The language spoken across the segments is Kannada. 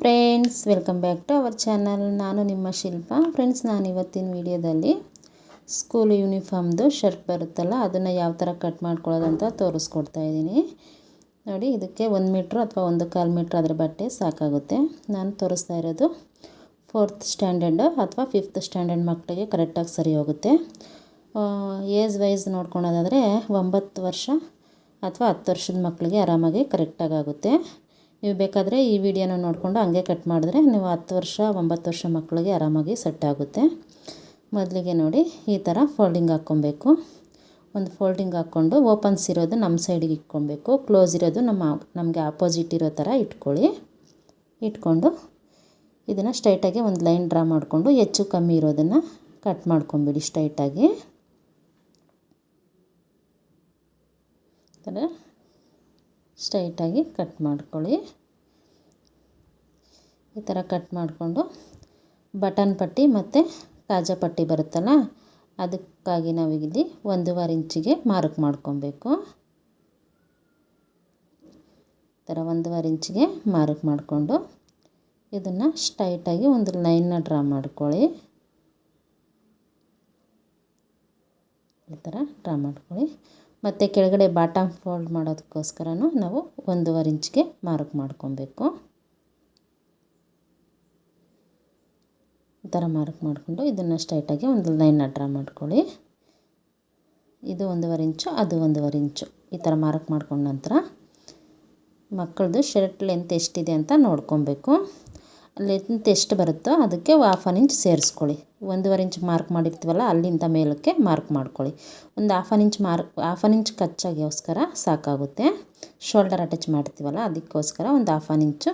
Friends, welcome back to our channel. ನಾನು ನಿಮ್ಮ ಶಿಲ್ಪ. ಫ್ರೆಂಡ್ಸ್, ನಾನು ಇವತ್ತಿನ ವಿಡಿಯೋದಲ್ಲಿ ಸ್ಕೂಲ್ ಯೂನಿಫಾರ್ಮ್ದು ಶರ್ಟ್ ಬರುತ್ತಲ್ಲ, ಅದನ್ನು ಯಾವ ಥರ ಕಟ್ ಮಾಡ್ಕೊಳ್ಳೋದಂತ ತೋರಿಸ್ಕೊಡ್ತಾ ಇದ್ದೀನಿ. ನೋಡಿ, ಇದಕ್ಕೆ ಒಂದು ಮೀಟ್ರ್ ಅಥವಾ ಒಂದು ಕಾಲು ಮೀಟ್ರ್ ಅದರ ಬಟ್ಟೆ ಸಾಕಾಗುತ್ತೆ. ನಾನು ತೋರಿಸ್ತಾ ಇರೋದು ಫೋರ್ತ್ ಸ್ಟ್ಯಾಂಡರ್ಡ್ ಅಥವಾ ಫಿಫ್ತ್ ಸ್ಟ್ಯಾಂಡರ್ಡ್ ಮಕ್ಕಳಿಗೆ ಕರೆಕ್ಟಾಗಿ ಸರಿ ಹೋಗುತ್ತೆ. ಏಜ್ ವೈಸ್ ನೋಡ್ಕೊಳೋದಾದರೆ ಒಂಬತ್ತು ವರ್ಷ ಅಥವಾ ಹತ್ತು ವರ್ಷದ ಮಕ್ಕಳಿಗೆ ಆರಾಮಾಗಿ ಕರೆಕ್ಟಾಗಿ ಆಗುತ್ತೆ. ನೀವು ಬೇಕಾದರೆ ಈ ವಿಡಿಯೋನ ನೋಡಿಕೊಂಡು ಹಂಗೆ ಕಟ್ ಮಾಡಿದ್ರೆ ನೀವು ಹತ್ತು ವರ್ಷ, ಒಂಬತ್ತು ವರ್ಷ ಮಕ್ಕಳಿಗೆ ಆರಾಮಾಗಿ ಸೆಟ್ ಆಗುತ್ತೆ. ಮೊದಲಿಗೆ ನೋಡಿ ಈ ಥರ ಫೋಲ್ಡಿಂಗ್ ಹಾಕ್ಕೊಬೇಕು. ಒಂದು ಫೋಲ್ಡಿಂಗ್ ಹಾಕ್ಕೊಂಡು ಓಪನ್ಸ್ ಇರೋದು ನಮ್ಮ ಸೈಡಿಗೆ ಇಟ್ಕೊಬೇಕು. ಕ್ಲೋಸ್ ಇರೋದು ನಮ್ಮ, ನಮಗೆ ಆಪೋಸಿಟ್ ಇರೋ ಥರ ಇಟ್ಕೊಳ್ಳಿ. ಇಟ್ಕೊಂಡು ಇದನ್ನು ಸ್ಟ್ರೈಟಾಗಿ ಒಂದು ಲೈನ್ ಡ್ರಾ ಮಾಡಿಕೊಂಡು ಹೆಚ್ಚು ಕಮ್ಮಿ ಇರೋದನ್ನು ಕಟ್ ಮಾಡ್ಕೊಂಬಿಡಿ ಸ್ಟ್ರೈಟಾಗಿ ಸ್ಟ್ರೈಟಾಗಿ ಕಟ್ ಮಾಡ್ಕೊಳ್ಳಿ. ಈ ಥರ ಕಟ್ ಮಾಡಿಕೊಂಡು ಬಟನ್ ಪಟ್ಟಿ ಮತ್ತು ಕಾಜಾ ಪಟ್ಟಿ ಬರುತ್ತಲ್ಲ, ಅದಕ್ಕಾಗಿ ನಾವಿಲ್ಲಿ ಒಂದೂವರೆ ಇಂಚಿಗೆ ಮಾರ್ಕ್ ಮಾಡ್ಕೊಬೇಕು. ಈ ಥರ ಒಂದೂವರೆ ಇಂಚಿಗೆ ಮಾರ್ಕ್ ಮಾಡಿಕೊಂಡು ಇದನ್ನು ಸ್ಟ್ರೈಟಾಗಿ ಒಂದು ಲೈನ್ನ ಡ್ರಾ ಮಾಡ್ಕೊಳ್ಳಿ. ಈ ಥರ ಡ್ರಾ ಮಾಡ್ಕೊಳ್ಳಿ. ಮತ್ತು ಕೆಳಗಡೆ ಬಾಟಮ್ ಫೋಲ್ಡ್ ಮಾಡೋದಕ್ಕೋಸ್ಕರನೂ ನಾವು ಒಂದೂವರೆ ಇಂಚಿಗೆ ಮಾರ್ಕ್ ಮಾಡ್ಕೊಬೇಕು. ಈ ಥರ ಮಾರ್ಕ್ ಮಾಡಿಕೊಂಡು ಇದನ್ನು ಸ್ಟ್ರೈಟಾಗಿ ಒಂದು ಲೈನ್ನ ಡ್ರಾ ಮಾಡ್ಕೊಳ್ಳಿ. ಇದು ಒಂದೂವರೆ ಇಂಚು, ಅದು ಒಂದೂವರೆ ಇಂಚು. ಈ ಥರ ಮಾರ್ಕ್ ಮಾಡ್ಕೊಂಡ ನಂತರ ಮಕ್ಕಳದು ಶರ್ಟ್ ಲೆಂತ್ ಎಷ್ಟಿದೆ ಅಂತ ನೋಡ್ಕೊಬೇಕು. ಲೆಂತ್ ಎಷ್ಟು ಬರುತ್ತೋ ಅದಕ್ಕೆ ಹಾಫ್ ಆನ್ ಇಂಚ್ ಸೇರಿಸ್ಕೊಳ್ಳಿ. ಒಂದೂವರೆ ಇಂಚ್ ಮಾರ್ಕ್ ಮಾಡಿರ್ತೀವಲ್ಲ, ಅಲ್ಲಿಂದ ಮೇಲಕ್ಕೆ ಮಾರ್ಕ್ ಮಾಡ್ಕೊಳ್ಳಿ. ಒಂದು half an inch mark half an inch ಕಚ್ಚಾಗೋಸ್ಕರ ಸಾಕಾಗುತ್ತೆ. ಶೋಲ್ಡರ್ ಅಟ್ಯಾಚ್ ಮಾಡ್ತೀವಲ್ಲ, ಅದಕ್ಕೋಸ್ಕರ ಒಂದು ಹಾಫ್ ಆನ್ ಇಂಚು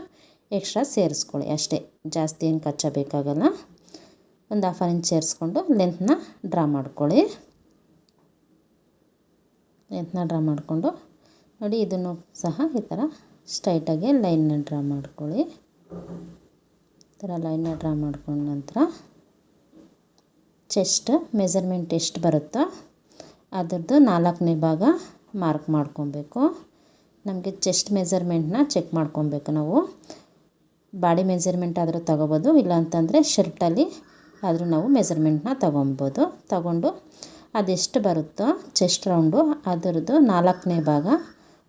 ಎಕ್ಸ್ಟ್ರಾ ಸೇರಿಸ್ಕೊಳ್ಳಿ. ಅಷ್ಟೇ, ಜಾಸ್ತಿ ಏನು ಕಚ್ಚ ಬೇಕಾಗಲ್ಲ ಒಂದು ಹಾಫ್ ಆನ್ ಇಂಚ್ ಸೇರಿಸ್ಕೊಂಡು ಲೆಂತ್ನ ಡ್ರಾ ಮಾಡ್ಕೊಳ್ಳಿ. ಲೆಂತ್ನ ಡ್ರಾ ಮಾಡಿಕೊಂಡು, ನೋಡಿ ಇದನ್ನು ಸಹ ಈ ಥರ ಸ್ಟ್ರೈಟಾಗಿ ಲೈನ್ನ ಡ್ರಾ ಮಾಡ್ಕೊಳ್ಳಿ. ಥರ ಲೈನ್ನ ಡ್ರಾ ಮಾಡ್ಕೊಂಡ ನಂತರ ಚೆಸ್ಟ್, ಮೆಜರ್ಮೆಂಟ್ ಎಷ್ಟು ಬರುತ್ತೋ ಅದರದ್ದು ನಾಲ್ಕನೇ ಭಾಗ ಮಾರ್ಕ್ ಮಾಡ್ಕೊಬೇಕು. ನಮಗೆ ಚೆಸ್ಟ್ ಮೆಜರ್ಮೆಂಟ್ನ ಚೆಕ್ ಮಾಡ್ಕೊಬೇಕು ನಾವು. ಬಾಡಿ ಮೆಜರ್ಮೆಂಟ್ ಆದರೂ ತಗೋಬೋದು ಇಲ್ಲ ಅಂತಂದರೆ ಶರ್ಟಲ್ಲಿ ಆದರೂ ನಾವು ಮೆಜರ್ಮೆಂಟ್ನ ತಗೊಬೋದು. ತಗೊಂಡು ಅದೆಷ್ಟು ಬರುತ್ತೋ ಚೆಸ್ಟ್ ರೌಂಡು ಅದರದ್ದು ನಾಲ್ಕನೇ ಭಾಗ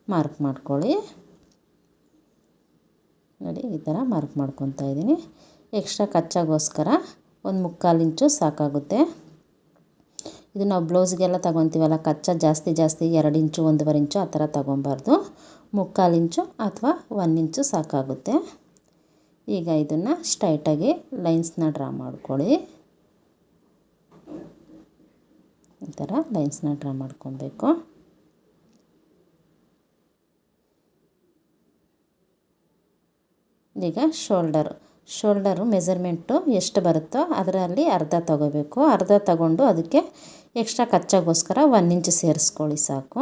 ಮಾರ್ಕ್ ಮಾಡ್ಕೊಳ್ಳಿ. ನೋಡಿ, ಈ ಥರ ಮಾರ್ಕ್ ಮಾಡ್ಕೊತಾ ಇದ್ದೀನಿ. ಎಕ್ಸ್ಟ್ರಾ ಕಚ್ಚಾಗೋಸ್ಕರ ಒಂದು ಮುಕ್ಕಾಲು ಇಂಚು ಸಾಕಾಗುತ್ತೆ. ಇದು ನಾವು ಬ್ಲೌಸ್ಗೆಲ್ಲ ತಗೊತೀವಲ್ಲ, ಕಚ್ಚಾ ಜಾಸ್ತಿ ಜಾಸ್ತಿ ಎರಡು ಇಂಚು, ಒಂದೂವರೆ ಇಂಚು ಆ ಥರ ತಗೊಬಾರ್ದು. ಮುಕ್ಕಾಲು ಇಂಚು ಅಥವಾ ಒಂದು ಇಂಚು ಸಾಕಾಗುತ್ತೆ. ಈಗ ಇದನ್ನು ಸ್ಟ್ರೈಟಾಗಿ ಲೈನ್ಸ್ನ ಡ್ರಾ ಮಾಡ್ಕೊಳ್ಳಿ. ಈ ಥರ ಲೈನ್ಸ್ನ ಡ್ರಾ ಮಾಡ್ಕೊಬೇಕು. ಈಗ ಶೋಲ್ಡರು. ಶೋಲ್ಡರು ಮೆಜರ್ಮೆಂಟು ಎಷ್ಟು ಬರುತ್ತೋ ಅದರಲ್ಲಿ ಅರ್ಧ ತಗೋಬೇಕು. ಅರ್ಧ ತಗೊಂಡು ಅದಕ್ಕೆ ಎಕ್ಸ್ಟ್ರಾ ಕಚ್ಚಾಗೋಸ್ಕರ ಒನ್ ಇಂಚ್ ಸೇರಿಸ್ಕೊಳ್ಳಿ ಸಾಕು.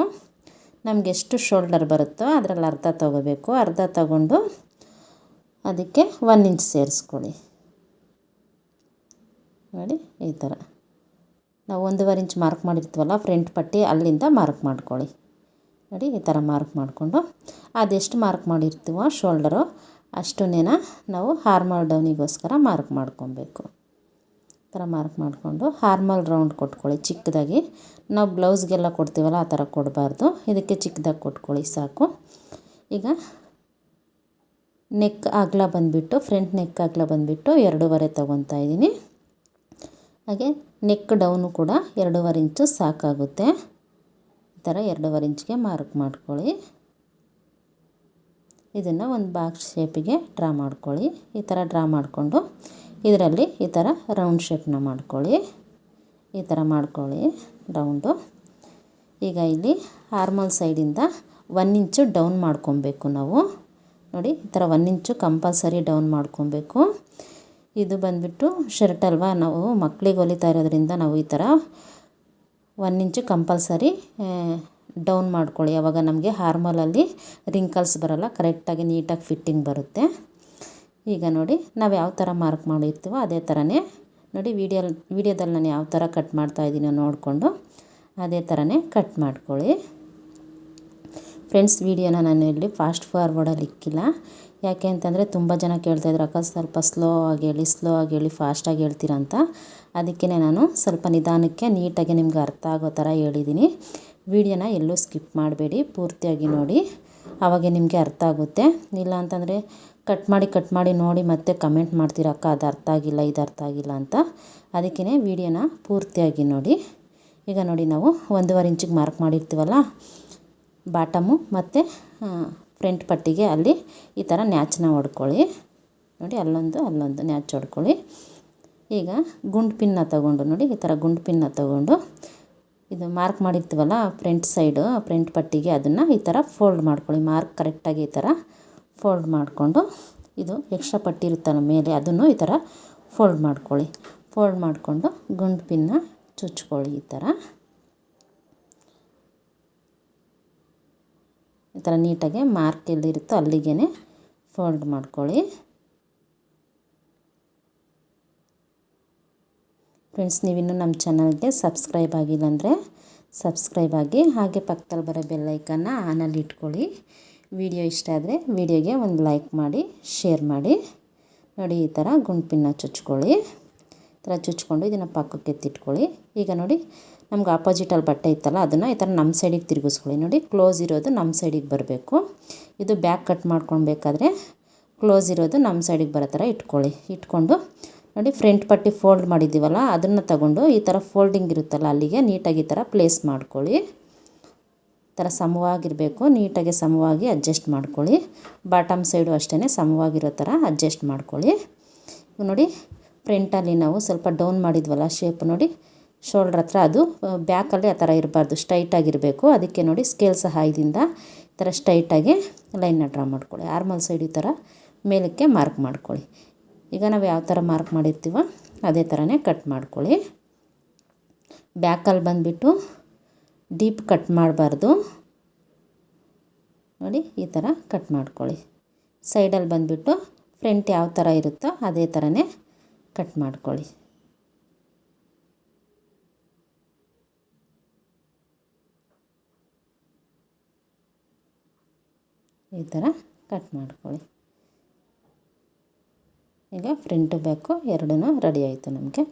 ನಮಗೆ ಎಷ್ಟು ಶೋಲ್ಡರ್ ಬರುತ್ತೋ ಅದರಲ್ಲಿ ಅರ್ಧ ತಗೋಬೇಕು. ಅರ್ಧ ತಗೊಂಡು ಅದಕ್ಕೆ ಒನ್ ಇಂಚ್ ಸೇರಿಸ್ಕೊಳ್ಳಿ. ನೋಡಿ, ಈ ಥರ. ನಾವು ಒಂದೂವರೆ ಇಂಚ್ ಮಾರ್ಕ್ ಮಾಡಿರ್ತೀವಲ್ಲ ಫ್ರಂಟ್ ಪಟ್ಟಿ, ಅಲ್ಲಿಂದ ಮಾರ್ಕ್ ಮಾಡ್ಕೊಳ್ಳಿ. ನೋಡಿ, ಈ ಥರ ಮಾರ್ಕ್ ಮಾಡಿಕೊಂಡು ಅದೆಷ್ಟು ಮಾರ್ಕ್ ಮಾಡಿರ್ತೀವೋ ಶೋಲ್ಡರು ಅಷ್ಟನ್ನೇ ನಾವು ಹಾರ್ಮಲ್ ಡೌನಿಗೋಸ್ಕರ ಮಾರ್ಕ್ ಮಾಡ್ಕೊಬೇಕು. ಈ ಥರ ಮಾರ್ಕ್ ಮಾಡಿಕೊಂಡು ಹಾರ್ಮಲ್ ರೌಂಡ್ ಕೊಟ್ಕೊಳ್ಳಿ. ಚಿಕ್ಕದಾಗಿ ನಾವು ಬ್ಲೌಸ್ಗೆಲ್ಲ ಕೊಡ್ತೀವಲ್ಲ ಆ ಥರ ಕೊಡಬಾರ್ದು. ಇದಕ್ಕೆ ಚಿಕ್ಕದಾಗಿ ಕೊಟ್ಕೊಳ್ಳಿ, ಸಾಕು. ಈಗ ನೆಕ್ ಅಗಲ ಬಂದುಬಿಟ್ಟು, ಫ್ರಂಟ್ ನೆಕ್ ಅಗಲ ಬಂದುಬಿಟ್ಟು ಎರಡೂವರೆ ತೊಗೊತಾ ಇದ್ದೀನಿ. ಹಾಗೆ ನೆಕ್ ಡೌನು ಕೂಡ ಎರಡೂವರೆ ಇಂಚು ಸಾಕಾಗುತ್ತೆ. ಈ ಥರ ಎರಡೂವರೆ ಇಂಚ್ಗೆ ಮಾರ್ಕ್ ಮಾಡ್ಕೊಳ್ಳಿ. ಇದನ್ನು ಒಂದು ಬಾಕ್ಸ್ ಶೇಪಿಗೆ ಡ್ರಾ ಮಾಡ್ಕೊಳ್ಳಿ. ಈ ಥರ ಡ್ರಾ ಮಾಡಿಕೊಂಡು ಇದರಲ್ಲಿ ಈ ಥರ ರೌಂಡ್ ಶೇಪ್ನ ಮಾಡ್ಕೊಳ್ಳಿ. ಈ ಥರ ಮಾಡ್ಕೊಳ್ಳಿ ರೌಂಡು ಈಗ ಇಲ್ಲಿ ಹಾರ್ಮಲ್ ಸೈಡಿಂದ ಒನ್ ಇಂಚು ಡೌನ್ ಮಾಡ್ಕೊಬೇಕು ನಾವು. ನೋಡಿ, ಈ ಥರ ಒನ್ ಇಂಚು ಕಂಪಲ್ಸರಿ ಡೌನ್ ಮಾಡ್ಕೊಬೇಕು. ಇದು ಬಂದುಬಿಟ್ಟು ಶರ್ಟ್ ಅಲ್ವಾ, ನಾವು ಮಕ್ಕಳಿಗೆ ಹೊಲಿತಾ ಇರೋದ್ರಿಂದ ನಾವು ಈ ಥರ ಒನ್ ಇಂಚು ಕಂಪಲ್ಸರಿ ಡೌನ್ ಮಾಡ್ಕೊಳ್ಳಿ. ಯಾವಾಗ ನಮಗೆ ಹಾರ್ಮಲಲ್ಲಿ ರಿಂಕಲ್ಸ್ ಬರೋಲ್ಲ. ಕರೆಕ್ಟಾಗಿ ನೀಟಾಗಿ ಫಿಟ್ಟಿಂಗ್ ಬರುತ್ತೆ. ಈಗ ನೋಡಿ, ನಾವು ಯಾವ ಥರ ಮಾರ್ಕ್ ಮಾಡಿರ್ತೀವೋ ಅದೇ ಥರನೇ ನೋಡಿ ವಿಡಿಯೋ ವಿಡಿಯೋದಲ್ಲಿ ನಾನು ಯಾವ ಥರ ಕಟ್ ಮಾಡ್ತಾ ಇದ್ದೀನೋ ನೋಡಿಕೊಂಡು ಅದೇ ಥರನೇ ಕಟ್ ಮಾಡ್ಕೊಳ್ಳಿ. ಫ್ರೆಂಡ್ಸ್ ವಿಡಿಯೋನ ನಾನು ಇಲ್ಲಿ ಫಾಸ್ಟ್ ಫಾರ್ವರ್ಡಲ್ಲಿ ಇಕ್ಕಿಲ್ಲ. ಯಾಕೆ ಅಂತಂದರೆ ತುಂಬ ಜನ ಕೇಳ್ತಾಯಿದ್ರು ಅಕ್ಕ ಸ್ವಲ್ಪ ಸ್ಲೋ ಆಗಿ ಹೇಳಿ ಸ್ಲೋ ಆಗಿ ಹೇಳಿ ಫಾಸ್ಟಾಗಿ ಹೇಳ್ತೀರಾ? ಅಂತ. ಅದಕ್ಕೇ ನಾನು ಸ್ವಲ್ಪ ನಿಧಾನಕ್ಕೆ ನೀಟಾಗಿ ನಿಮ್ಗೆ ಅರ್ಥ ಆಗೋ ಥರ ಹೇಳಿದ್ದೀನಿ. ವೀಡಿಯೋನ ಎಲ್ಲೂ ಸ್ಕಿಪ್ ಮಾಡಬೇಡಿ, ಪೂರ್ತಿಯಾಗಿ ನೋಡಿ. ಆವಾಗ ನಿಮಗೆ ಅರ್ಥ ಆಗುತ್ತೆ. ಇಲ್ಲ ಅಂತಂದರೆ ಕಟ್ ಮಾಡಿ ಕಟ್ ಮಾಡಿ ನೋಡಿ ಮತ್ತೆ ಕಮೆಂಟ್ ಮಾಡ್ತೀರ, ಅಕ್ಕ ಅದು ಅರ್ಥ ಆಗಿಲ್ಲ, ಇದು ಅರ್ಥ ಆಗಿಲ್ಲ ಅಂತ. ಅದಕ್ಕೇ ವಿಡಿಯೋನ ಪೂರ್ತಿಯಾಗಿ ನೋಡಿ. ಈಗ ನೋಡಿ ನಾವು ಒಂದೂವರೆ ಇಂಚಿಗೆ ಮಾರ್ಕ್ ಮಾಡಿರ್ತೀವಲ್ಲ, ಬಾಟಮು ಮತ್ತು ಫ್ರಂಟ್ ಪಟ್ಟಿಗೆ ಅಲ್ಲಿ ಈ ಥರ ನ್ಯಾಚನ್ನ ಹೊಡ್ಕೊಳ್ಳಿ. ನೋಡಿ ಅಲ್ಲೊಂದು ಅಲ್ಲೊಂದು ನ್ಯಾಚ್ ಹೊಡ್ಕೊಳ್ಳಿ. ಈಗ ಗುಂಡು ಪಿನ್ನ ತಗೊಂಡು ನೋಡಿ, ಈ ಥರ ಗುಂಡು ಪಿನ್ನ ತಗೊಂಡು ಇದು ಮಾರ್ಕ್ ಮಾಡಿರ್ತೀವಲ್ಲ ಫ್ರಂಟ್ ಸೈಡು ಫ್ರಂಟ್ ಪಟ್ಟಿಗೆ ಅದನ್ನು ಈ ಥರ ಫೋಲ್ಡ್ ಮಾಡ್ಕೊಳ್ಳಿ. ಮಾರ್ಕ್ ಕರೆಕ್ಟಾಗಿ ಈ ಥರ ಫೋಲ್ಡ್ ಮಾಡಿಕೊಂಡು ಇದು ಎಕ್ಸ್ಟ್ರಾ ಪಟ್ಟಿ ಇರುತ್ತಲ್ಲ ಮೇಲೆ ಅದನ್ನು ಈ ಥರ ಫೋಲ್ಡ್ ಮಾಡ್ಕೊಳ್ಳಿ. ಫೋಲ್ಡ್ ಮಾಡಿಕೊಂಡು ಗುಂಡು ಪಿನ್ನ ಚುಚ್ಕೊಳ್ಳಿ ಈ ಥರ ಈ ಥರ ನೀಟಾಗಿ ಮಾರ್ಕ್ ಎಲ್ಲಿರುತ್ತೋ ಅಲ್ಲಿಗೆ ಫೋಲ್ಡ್ ಮಾಡ್ಕೊಳ್ಳಿ. ಫ್ರೆಂಡ್ಸ್, ನೀವಿನ್ನೂ ನಮ್ಮ ಚಾನಲ್ಗೆ ಸಬ್ಸ್ಕ್ರೈಬ್ ಆಗಿಲ್ಲ ಅಂದರೆ ಸಬ್ಸ್ಕ್ರೈಬ್ ಆಗಿ ಹಾಗೆ ಪಕ್ಕದಲ್ಲಿ ಬರೋ ಬೆಲ್ಲೈಕನ್ನು ಆನಲ್ಲಿ ಇಟ್ಕೊಳ್ಳಿ. ವಿಡಿಯೋ ಇಷ್ಟ ಆದರೆ ವಿಡಿಯೋಗೆ ಒಂದು ಲೈಕ್ ಮಾಡಿ, ಶೇರ್ ಮಾಡಿ. ನೋಡಿ, ಈ ಥರ ಗುಂಡ್ಪಿನ್ನ ಚುಚ್ಕೊಳ್ಳಿ. ಈ ಥರ ಚುಚ್ಕೊಂಡು ಇದನ್ನು ಪಕ್ಕಕ್ಕೆ ಎತ್ತಿಟ್ಕೊಳ್ಳಿ. ಈಗ ನೋಡಿ, ನಮ್ಗೆ ಆಪೋಸಿಟಲ್ಲಿ ಬಟ್ಟೆ ಇತ್ತಲ್ಲ, ಅದನ್ನು ಈ ಥರ ನಮ್ಮ ಸೈಡಿಗೆ ತಿರುಗಿಸ್ಕೊಳ್ಳಿ. ನೋಡಿ ಕ್ಲೋಸ್ ಇರೋದು ನಮ್ಮ ಸೈಡಿಗೆ ಬರಬೇಕು. ಇದು ಬ್ಯಾಕ್ ಕಟ್ ಮಾಡ್ಕೊಳ್ಬೇಕಾದ್ರೆ ಕ್ಲೋಸ್ ಇರೋದು ನಮ್ಮ ಸೈಡಿಗೆ ಬರೋ ಥರ ಇಟ್ಕೊಳ್ಳಿ. ಇಟ್ಕೊಂಡು ನೋಡಿ ಫ್ರಂಟ್ ಪಟ್ಟಿ ಫೋಲ್ಡ್ ಮಾಡಿದ್ದೀವಲ್ಲ, ಅದನ್ನು ತಗೊಂಡು ಈ ಥರ ಫೋಲ್ಡಿಂಗ್ ಇರುತ್ತಲ್ಲ ಅಲ್ಲಿಗೆ, ನೀಟಾಗಿ ಈ ಥರ ಪ್ಲೇಸ್ ಮಾಡ್ಕೊಳ್ಳಿ. ಥರ ಸಮವಾಗಿರಬೇಕು, ನೀಟಾಗಿ ಸಮವಾಗಿ ಅಡ್ಜಸ್ಟ್ ಮಾಡ್ಕೊಳ್ಳಿ. ಬಾಟಮ್ ಸೈಡು ಅಷ್ಟೇ ಸಮವಾಗಿರೋ ಥರ ಅಡ್ಜಸ್ಟ್ ಮಾಡ್ಕೊಳ್ಳಿ. ನೋಡಿ ಫ್ರಂಟಲ್ಲಿ ನಾವು ಸ್ವಲ್ಪ ಡೌನ್ ಮಾಡಿದ್ವಲ್ಲ ಶೇಪ್, ನೋಡಿ ಶೋಲ್ಡ್ರ್ ಹತ್ರ ಅದು ಬ್ಯಾಕಲ್ಲಿ ಆ ಥರ ಇರಬಾರ್ದು ಸ್ಟ್ರೈಟಾಗಿರಬೇಕು ಅದಕ್ಕೆ ನೋಡಿ ಸ್ಕೇಲ್ ಸಹಾಯದಿಂದ ಈ ಥರ ಸ್ಟ್ರೈಟಾಗಿ ಲೈನ್ನ ಡ್ರಾ ಮಾಡ್ಕೊಳ್ಳಿ. ಆರ್ಮಲ್ ಸೈಡ್ ಈ ಥರ ಮೇಲಕ್ಕೆ ಮಾರ್ಕ್ ಮಾಡ್ಕೊಳ್ಳಿ. ಈಗ ನಾವು ಯಾವ ಥರ ಮಾರ್ಕ್ ಮಾಡಿರ್ತೀವೋ ಅದೇ ಥರನೇ ಕಟ್ ಮಾಡ್ಕೊಳ್ಳಿ. ಬ್ಯಾಕಲ್ಲಿ ಬಂದುಬಿಟ್ಟು ಡೀಪ್ ಕಟ್ ಮಾಡಬಾರ್ದು. ನೋಡಿ, ಈ ಥರ ಕಟ್ ಮಾಡ್ಕೊಳ್ಳಿ. ಸೈಡಲ್ಲಿ ಬಂದುಬಿಟ್ಟು ಫ್ರಂಟ್ ಯಾವ ಥರ ಇರುತ್ತೋ ಅದೇ ಥರನೇ ಕಟ್ ಮಾಡ್ಕೊಳ್ಳಿ. ಈ ಥರ ಕಟ್ ಮಾಡ್ಕೊಳ್ಳಿ. ಈಗ ಫ್ರಂಟು ಬ್ಯಾಕು ಎರಡೂ ರೆಡಿ ಆಯಿತು ನಮಗೆ.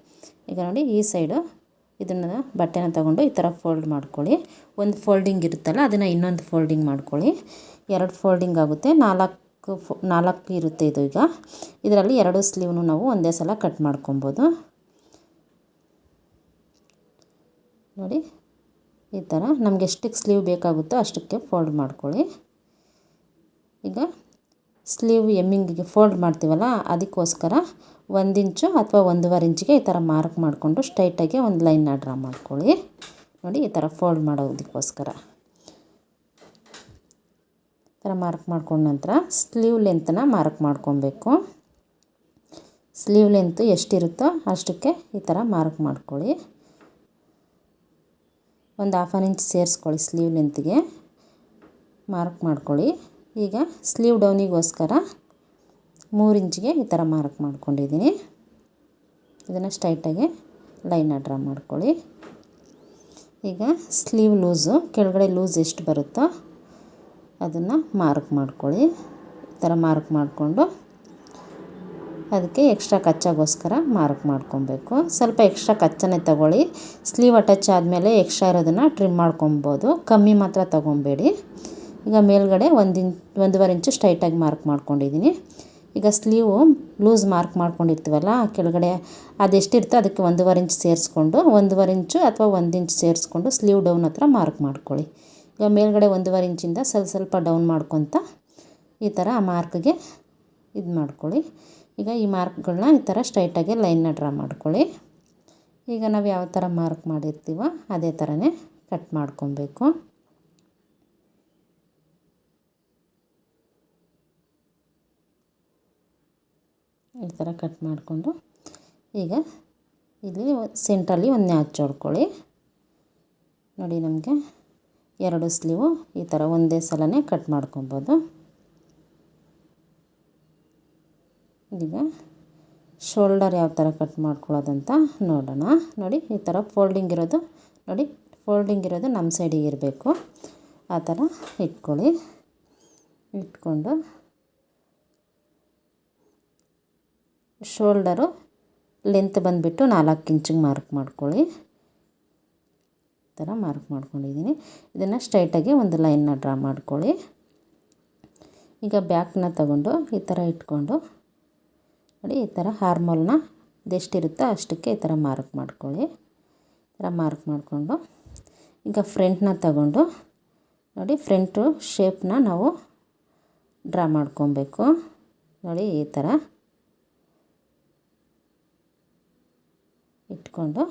ಈಗ ನೋಡಿ ಈ ಸೈಡು ಇದನ್ನು ಬಟ್ಟೆನ ತಗೊಂಡು ಈ ಥರ ಫೋಲ್ಡ್ ಮಾಡ್ಕೊಳ್ಳಿ. ಒಂದು ಫೋಲ್ಡಿಂಗ್ ಇರುತ್ತಲ್ಲ, ಅದನ್ನು ಇನ್ನೊಂದು ಫೋಲ್ಡಿಂಗ್ ಮಾಡ್ಕೊಳ್ಳಿ. ಎರಡು ಫೋಲ್ಡಿಂಗ್ ಆಗುತ್ತೆ, ನಾಲ್ಕು ಫೋ, ನಾಲ್ಕು ಇರುತ್ತೆ ಇದು ಈಗ. ಇದರಲ್ಲಿ ಎರಡು ಸ್ಲೀವ್ನು ನಾವು ಒಂದೇ ಸಲ ಕಟ್ ಮಾಡ್ಕೊಬೋದು. ನೋಡಿ, ಈ ಥರ ನಮ್ಗೆ ಎಷ್ಟಕ್ಕೆ ಸ್ಲೀವ್ ಬೇಕಾಗುತ್ತೋ ಅಷ್ಟಕ್ಕೆ ಫೋಲ್ಡ್ ಮಾಡ್ಕೊಳ್ಳಿ. ಈಗ ಸ್ಲೀವ್ ಎಮ್ಮಿಂಗಿಗೆ ಫೋಲ್ಡ್ ಮಾಡ್ತೀವಲ್ಲ, ಅದಕ್ಕೋಸ್ಕರ ಒಂದು ಇಂಚು ಅಥವಾ ಒಂದೂವರೆ ಇಂಚಿಗೆ ಈ ಥರ ಮಾರ್ಕ್ ಮಾಡಿಕೊಂಡು ಸ್ಟ್ರೈಟಾಗಿ ಒಂದು ಲೈನ್ನ ಡ್ರಾ ಮಾಡ್ಕೊಳ್ಳಿ. ನೋಡಿ, ಈ ಥರ ಫೋಲ್ಡ್ ಮಾಡೋದಕ್ಕೋಸ್ಕರ. ಈ ಥರ ಮಾರ್ಕ್ ಮಾಡ್ಕೊಂಡ ನಂತರ ಸ್ಲೀವ್ ಲೆಂತನ್ನ ಮಾರ್ಕ್ ಮಾಡ್ಕೊಬೇಕು. ಸ್ಲೀವ್ ಲೆಂತ್ ಎಷ್ಟಿರುತ್ತೋ ಅಷ್ಟಕ್ಕೆ ಈ ಥರ ಮಾರ್ಕ್ ಮಾಡ್ಕೊಳ್ಳಿ. ಒಂದು ಹಾಫ್ ಆನ್ ಇಂಚ್ ಸೇರಿಸ್ಕೊಳ್ಳಿ ಸ್ಲೀವ್ ಲೆಂತ್ಗೆ. ಮಾರ್ಕ್ ಮಾಡ್ಕೊಳ್ಳಿ. ಈಗ ಸ್ಲೀವ್ ಡೌನಿಗೋಸ್ಕರ ಮೂರು ಇಂಚಿಗೆ ಈ ಥರ ಮಾರ್ಕ್ ಮಾಡ್ಕೊಂಡಿದ್ದೀನಿ. ಇದನ್ನು ಸ್ಟ್ರೈಟಾಗಿ ಲೈನ ಡ್ರಾ ಮಾಡ್ಕೊಳ್ಳಿ. ಈಗ ಸ್ಲೀವ್ ಲೂಸು ಕೆಳಗಡೆ ಲೂಸ್ ಎಷ್ಟು ಬರುತ್ತೋ ಅದನ್ನು ಮಾರ್ಕ್ ಮಾಡ್ಕೊಳ್ಳಿ. ಈ ಥರ ಮಾರ್ಕ್ ಮಾಡಿಕೊಂಡು ಅದಕ್ಕೆ ಎಕ್ಸ್ಟ್ರಾ ಕಚ್ಚಾಗೋಸ್ಕರ ಮಾರ್ಕ್ ಮಾಡ್ಕೊಬೇಕು. ಸ್ವಲ್ಪ ಎಕ್ಸ್ಟ್ರಾ ಕಚ್ಚನೇ ತಗೊಳ್ಳಿ. ಸ್ಲೀವ್ ಅಟ್ಯಾಚ್ ಆದಮೇಲೆ ಎಕ್ಸ್ಟ್ರಾ ಇರೋದನ್ನು ಟ್ರಿಮ್ ಮಾಡ್ಕೊಬೋದು. ಕಮ್ಮಿ ಮಾತ್ರ ತೊಗೊಬೇಡಿ. ಈಗ ಮೇಲ್ಗಡೆ ಒಂದು ಒಂದೂವರೆ ಇಂಚು ಸ್ಟ್ರೈಟಾಗಿ ಮಾರ್ಕ್ ಮಾಡ್ಕೊಂಡಿದ್ದೀನಿ. ಈಗ ಸ್ಲೀವು ಲೂಸ್ ಮಾರ್ಕ್ ಮಾಡ್ಕೊಂಡಿರ್ತೀವಲ್ಲ ಕೆಳಗಡೆ ಅದೆಷ್ಟಿರುತ್ತೋ ಅದಕ್ಕೆ ಒಂದೂವರೆ ಇಂಚು ಸೇರಿಸ್ಕೊಂಡು, ಒಂದೂವರೆ ಇಂಚು ಅಥವಾ ಒಂದು ಇಂಚ್ ಸೇರಿಸ್ಕೊಂಡು ಸ್ಲೀವ್ ಡೌನ್ ಹತ್ರ ಮಾರ್ಕ್ ಮಾಡ್ಕೊಳ್ಳಿ. ಈಗ ಮೇಲ್ಗಡೆ ಒಂದೂವರೆ ಇಂಚಿಂದ ಸ್ವಲ್ಪ ಸ್ವಲ್ಪ ಡೌನ್ ಮಾಡ್ಕೊತ ಈ ಥರ ಆ ಮಾರ್ಕ್ಗೆ ಇದು ಮಾಡ್ಕೊಳ್ಳಿ. ಈಗ ಈ ಮಾರ್ಕ್ಗಳನ್ನ ಈ ಥರ ಸ್ಟ್ರೈಟಾಗಿ ಲೈನ್ನ ಡ್ರಾ ಮಾಡ್ಕೊಳ್ಳಿ. ಈಗ ನಾವು ಯಾವ ಥರ ಮಾರ್ಕ್ ಮಾಡಿರ್ತೀವೋ ಅದೇ ಥರನೇ ಕಟ್ ಮಾಡ್ಕೊಬೇಕು. ಈ ಥರ ಕಟ್ ಮಾಡಿಕೊಂಡು ಈಗ ಇಲ್ಲಿ ಸೆಂಟ್ರಲ್ಲಿ ಒಂದು ನ್ಯಾಚ್ ಹೊಡ್ಕೊಳ್ಳಿ ನೋಡಿ ನಮಗೆ ಎರಡು ಸ್ಲೀವು ಈ ಥರ ಒಂದೇ ಸಲನೇ ಕಟ್ ಮಾಡ್ಕೊಬೋದು. ಈಗ ಶೋಲ್ಡರ್ ಯಾವ ಥರ ಕಟ್ ಮಾಡ್ಕೊಳ್ಳೋದಂತ ನೋಡೋಣ. ನೋಡಿ ಈ ಥರ ಫೋಲ್ಡಿಂಗ್ ಇರೋದು, ನೋಡಿ ಫೋಲ್ಡಿಂಗ್ ಇರೋದು ನಮ್ಮ ಸೈಡಿಗೆ ಇರಬೇಕು. ಆ ಥರ ಇಟ್ಕೊಳ್ಳಿ. ಇಟ್ಕೊಂಡು ಶೋಲ್ಡರು ಲೆಂತ್ ಬಂದುಬಿಟ್ಟು ನಾಲ್ಕು ಇಂಚಿಗೆ ಮಾರ್ಕ್ ಮಾಡ್ಕೊಳ್ಳಿ. ಈ ಥರ ಮಾರ್ಕ್ ಮಾಡ್ಕೊಂಡಿದ್ದೀನಿ. ಇದನ್ನು ಸ್ಟ್ರೈಟಾಗಿ ಒಂದು ಲೈನ್ನ ಡ್ರಾ ಮಾಡ್ಕೊಳ್ಳಿ. ಈಗ ಬ್ಯಾಕ್ನ ತಗೊಂಡು ಈ ಥರ ಇಟ್ಕೊಂಡು ನೋಡಿ, ಈ ಥರ ಹಾರ್ಮೋಲ್ನ ಅದೆಷ್ಟಿರುತ್ತೋ ಅಷ್ಟಕ್ಕೆ ಈ ಥರ ಮಾರ್ಕ್ ಮಾಡ್ಕೊಳ್ಳಿ. ಈ ಥರ ಮಾರ್ಕ್ ಮಾಡಿಕೊಂಡು ಈಗ ಫ್ರಂಟ್ನ ತಗೊಂಡು ನೋಡಿ, ಫ್ರಂಟು ಶೇಪ್ನ ನಾವು ಡ್ರಾ ಮಾಡ್ಕೊಬೇಕು. ನೋಡಿ, ಈ ಥರ ಇಟ್ಕೊಂಡು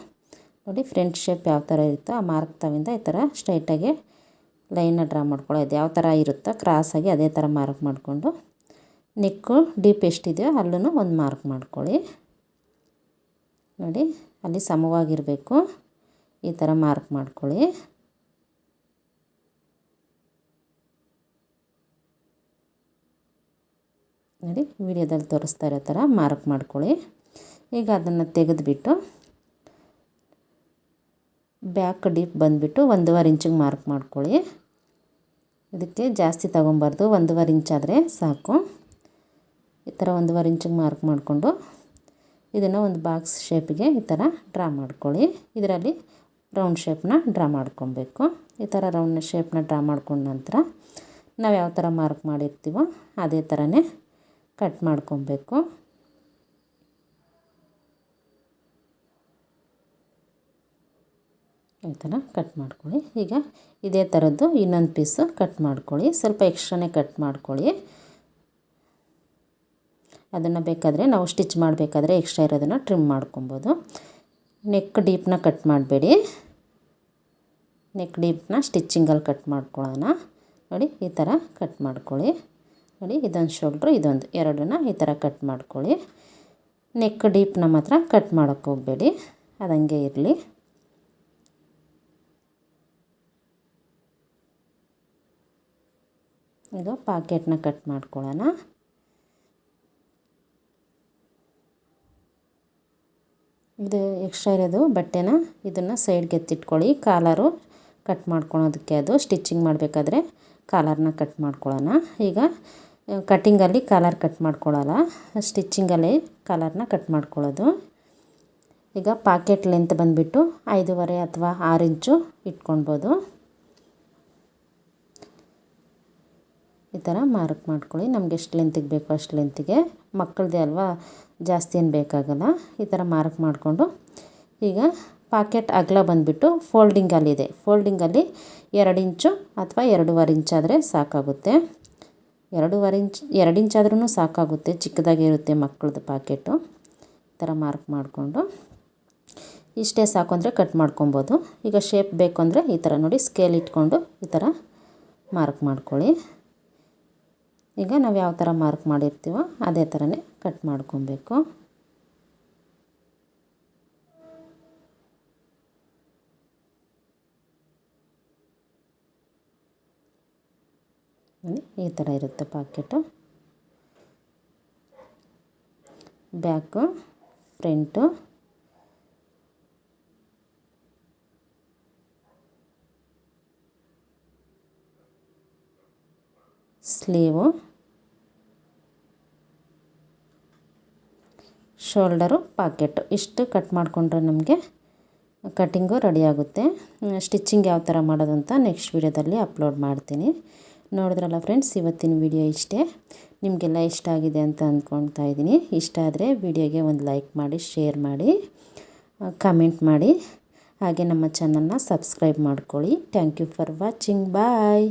ನೋಡಿ, ಫ್ರಂಟ್ ಶೇಪ್ ಯಾವ ಥರ ಇರುತ್ತೋ ಆ ಮಾರ್ಕ್ ತವಿಂದ ಈ ಥರ ಸ್ಟ್ರೈಟಾಗಿ ಲೈನ್ನ ಡ್ರಾ ಮಾಡ್ಕೊಳ್ಳೋದು. ಯಾವ ಥರ ಇರುತ್ತೋ ಕ್ರಾಸಾಗಿ ಅದೇ ಥರ ಮಾರ್ಕ್ ಮಾಡಿಕೊಂಡು. ನೆಕ್ಕು ಡೀಪ್ ಎಷ್ಟಿದೆಯೋ ಅಲ್ಲೂ ಒಂದು ಮಾರ್ಕ್ ಮಾಡ್ಕೊಳ್ಳಿ. ನೋಡಿ, ಅಲ್ಲಿ ಸಮವಾಗಿರಬೇಕು. ಈ ಥರ ಮಾರ್ಕ್ ಮಾಡ್ಕೊಳ್ಳಿ. ನೋಡಿ, ವಿಡಿಯೋದಲ್ಲಿ ತೋರಿಸ್ತಾ ಇರೋ ಥರ ಮಾರ್ಕ್ ಮಾಡ್ಕೊಳ್ಳಿ. ಈಗ ಅದನ್ನು ತೆಗೆದುಬಿಟ್ಟು ಬ್ಯಾಕ್ ಡೀಪ್ ಬಂದುಬಿಟ್ಟು ಒಂದೂವರೆ ಇಂಚಿಗೆ ಮಾರ್ಕ್ ಮಾಡ್ಕೊಳ್ಳಿ. ಇದಕ್ಕೆ ಜಾಸ್ತಿ ತೊಗೊಬಾರ್ದು, ಒಂದೂವರೆ ಇಂಚಾದರೆ ಸಾಕು. ಈ ಥರ ಒಂದೂವರೆ ಇಂಚಿಗೆ ಮಾರ್ಕ್ ಮಾಡಿಕೊಂಡು ಇದನ್ನು ಒಂದು ಬಾಕ್ಸ್ ಶೇಪಿಗೆ ಈ ಥರ ಡ್ರಾ ಮಾಡ್ಕೊಳ್ಳಿ. ಇದರಲ್ಲಿ ರೌಂಡ್ ಶೇಪ್ನ ಡ್ರಾ ಮಾಡ್ಕೊಬೇಕು. ಈ ಥರ ರೌಂಡ್ ಶೇಪ್ನ ಡ್ರಾ ಮಾಡ್ಕೊಂಡ ನಂತರ ನಾವು ಯಾವ ಥರ ಮಾರ್ಕ್ ಮಾಡಿರ್ತೀವೋ ಅದೇ ಥರನೇ ಕಟ್ ಮಾಡ್ಕೊಬೇಕು. ಈ ಥರ ಕಟ್ ಮಾಡ್ಕೊಳ್ಳಿ. ಈಗ ಇದೇ ಥರದ್ದು ಇನ್ನೊಂದು ಪೀಸು ಕಟ್ ಮಾಡ್ಕೊಳ್ಳಿ. ಸ್ವಲ್ಪ ಎಕ್ಸ್ಟ್ರಾನೇ ಕಟ್ ಮಾಡ್ಕೊಳ್ಳಿ. ಅದನ್ನು ಬೇಕಾದರೆ ನಾವು ಸ್ಟಿಚ್ ಮಾಡಬೇಕಾದ್ರೆ ಎಕ್ಸ್ಟ್ರಾ ಇರೋದನ್ನು ಟ್ರಿಮ್ ಮಾಡ್ಕೊಬೋದು. ನೆಕ್ ಡೀಪ್ನ ಕಟ್ ಮಾಡಬೇಡಿ. ನೆಕ್ ಡೀಪ್ನ ಸ್ಟಿಚ್ಚಿಂಗಲ್ಲಿ ಕಟ್ ಮಾಡ್ಕೊಳ್ಳೋಣ. ನೋಡಿ, ಈ ಥರ ಕಟ್ ಮಾಡ್ಕೊಳ್ಳಿ. ನೋಡಿ, ಇದೊಂದು ಶೋಲ್ಡ್ರು ಇದೊಂದು ಎರಡನ್ನ ಈ ಥರ ಕಟ್ ಮಾಡ್ಕೊಳ್ಳಿ. ನೆಕ್ ಡೀಪ್ನ ಮಾತ್ರ ಕಟ್ ಮಾಡೋಕ್ಕೆ ಹೋಗಬೇಡಿ. ಅದಂಗೆ ಇರಲಿ. ಈಗ ಪಾಕೆಟ್ನ ಕಟ್ ಮಾಡ್ಕೊಳ್ಳೋಣ. ಇದು ಎಕ್ಸ್ಟ್ರಾ ಇರೋದು ಬಟ್ಟೆನ ಇದನ್ನು ಸೈಡ್ಗೆ ಎತ್ತಿಟ್ಕೊಳ್ಳಿ. ಕಾಲರು ಕಟ್ ಮಾಡ್ಕೊಳೋದಕ್ಕೆ ಅದು ಸ್ಟಿಚ್ಚಿಂಗ್ ಮಾಡಬೇಕಾದ್ರೆ ಕಾಲರ್ನ ಕಟ್ ಮಾಡ್ಕೊಳ್ಳೋಣ. ಈಗ ಕಟ್ಟಿಂಗಲ್ಲಿ ಕಾಲರ್ ಕಟ್ ಮಾಡ್ಕೊಳ್ಳಲ್ಲ. ಸ್ಟಿಚ್ಚಿಂಗಲ್ಲಿ ಕಾಲರ್ನ ಕಟ್ ಮಾಡ್ಕೊಳ್ಳೋದು. ಈಗ ಪಾಕೆಟ್ ಲೆಂತ್ ಬಂದುಬಿಟ್ಟು ಐದೂವರೆ ಅಥವಾ ಆರು ಇಂಚು ಇಟ್ಕೊಳ್ಬೋದು. ಈ ಥರ ಮಾರ್ಕ್ ಮಾಡ್ಕೊಳ್ಳಿ. ನಮ್ಗೆ ಎಷ್ಟು ಲೆಂತಿಗೆ ಬೇಕೋ ಅಷ್ಟು ಲೆಂತಿಗೆ ಮಕ್ಕಳದೇ ಅಲ್ವಾ, ಜಾಸ್ತಿ ಏನು ಬೇಕಾಗಲ್ಲ. ಈ ಥರ ಮಾರ್ಕ್ ಮಾಡಿಕೊಂಡು. ಈಗ ಪಾಕೆಟ್ ಅಗಲ ಬಂದುಬಿಟ್ಟು ಫೋಲ್ಡಿಂಗಲ್ಲಿದೆ ಫೋಲ್ಡಿಂಗಲ್ಲಿ ಎರಡು ಇಂಚು ಅಥವಾ ಎರಡೂವರೆ ಇಂಚಾದರೆ ಸಾಕಾಗುತ್ತೆ. ಎರಡೂವರೆ ಇಂಚ್, ಎರಡು ಇಂಚಾದ್ರೂ ಸಾಕಾಗುತ್ತೆ. ಚಿಕ್ಕದಾಗಿರುತ್ತೆ ಮಕ್ಕಳದ್ದು ಪಾಕೆಟು. ಈ ಥರ ಮಾರ್ಕ್ ಮಾಡಿಕೊಂಡು. ಇಷ್ಟೇ ಸಾಕು ಅಂದರೆ ಕಟ್ ಮಾಡ್ಕೊಬೋದು. ಈಗ ಶೇಪ್ ಬೇಕು ಅಂದರೆ ಈ ಥರ ನೋಡಿ ಸ್ಕೇಲ್ ಇಟ್ಕೊಂಡು ಈ ಥರ ಮಾರ್ಕ್ ಮಾಡ್ಕೊಳ್ಳಿ. ಈಗ ನಾವು ಯಾವ ಥರ ಮಾರ್ಕ್ ಮಾಡಿರ್ತೀವೋ ಅದೇ ಥರನೇ ಕಟ್ ಮಾಡ್ಕೊಬೇಕು. ಈ ಥರ ಇರುತ್ತೆ pocket back front sleeve shoulder, pocket ಇಷ್ಟು ಕಟ್ ಮಾಡಿಕೊಂಡ್ರೆ ನಮಗೆ ಕಟ್ಟಿಂಗು ರೆಡಿಯಾಗುತ್ತೆ ಸ್ಟಿಚ್ಚಿಂಗ್ ಯಾವ ಥರ ಮಾಡೋದು ಅಂತ ನೆಕ್ಸ್ಟ್ ವೀಡಿಯೋದಲ್ಲಿ ಅಪ್ಲೋಡ್ ಮಾಡ್ತೀನಿ. ನೋಡಿದ್ರಲ್ಲ ಫ್ರೆಂಡ್ಸ್, ಇವತ್ತಿನ ವಿಡಿಯೋ ಇಷ್ಟೇ. ನಿಮಗೆಲ್ಲ ಇಷ್ಟ ಆಗಿದೆ ಅಂತ ಅಂದ್ಕೊಳ್ತಾ ಇದ್ದೀನಿ. ಇಷ್ಟ ಆದರೆ ವಿಡಿಯೋಗೆ ಒಂದು ಲೈಕ್ ಮಾಡಿ, ಶೇರ್ ಮಾಡಿ, ಕಮೆಂಟ್ ಮಾಡಿ. ಹಾಗೆ ನಮ್ಮ ಚಾನಲ್ನ ಸಬ್ಸ್ಕ್ರೈಬ್ ಮಾಡ್ಕೊಳ್ಳಿ. Thank you for watching. Bye.